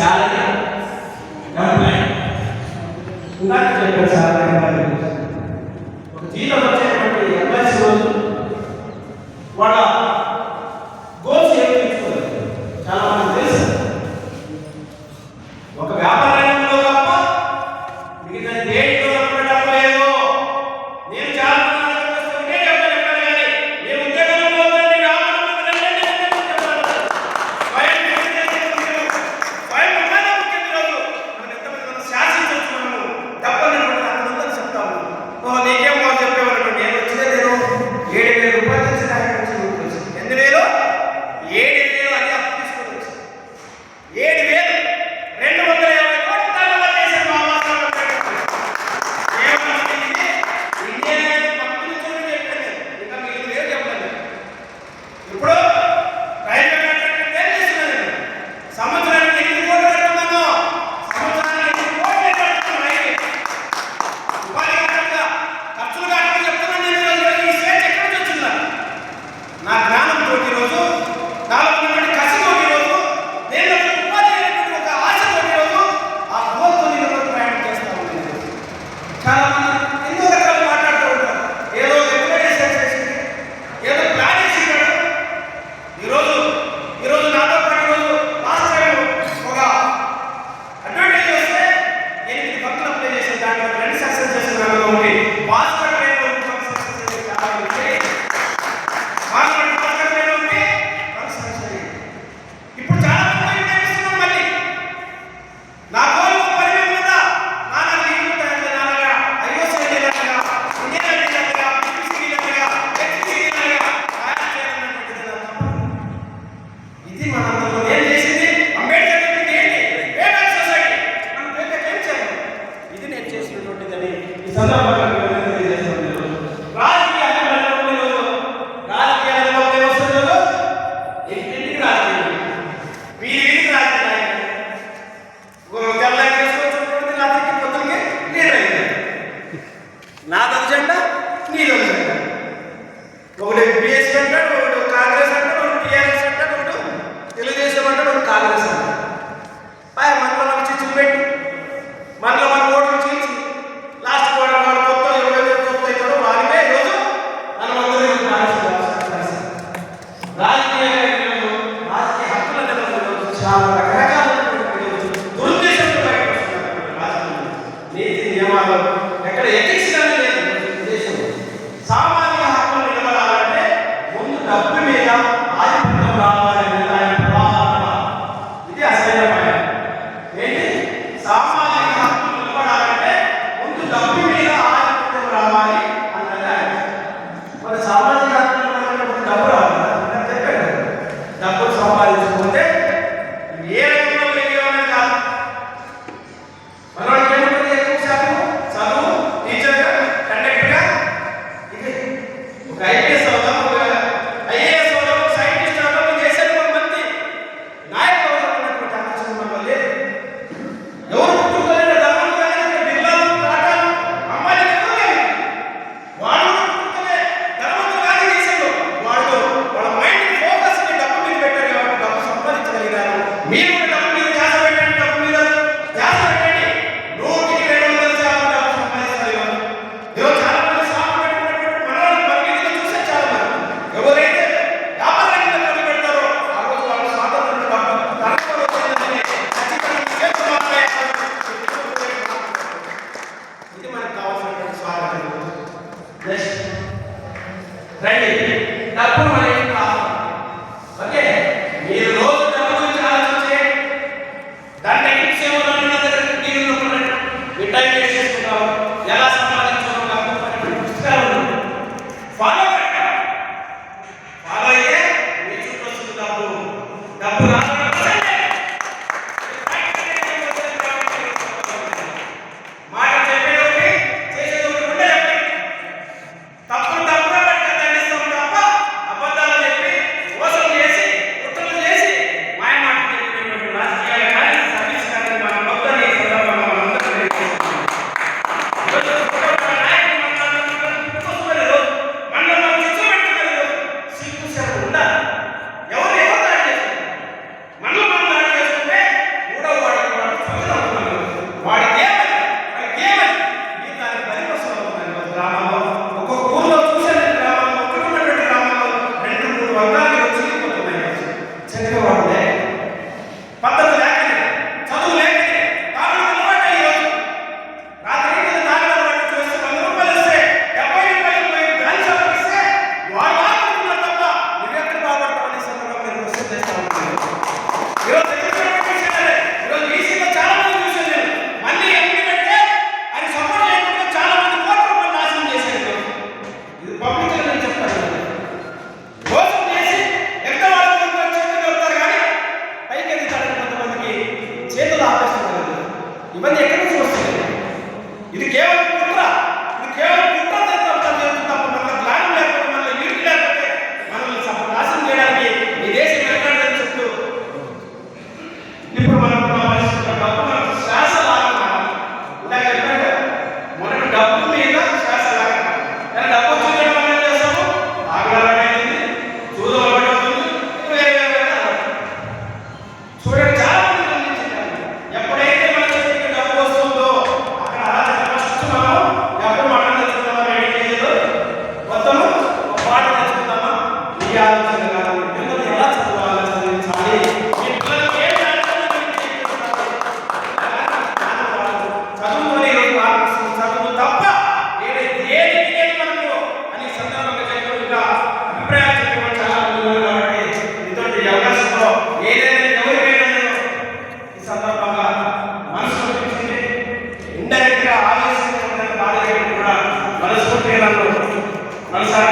salary government ఉండాలి చెప్పే salary ఒక జీతం వచ్చేటువంటి ఎంప్లాయీస్ వాళ్ళ 一定明吗？మీరు Next. Ready? That's what I business No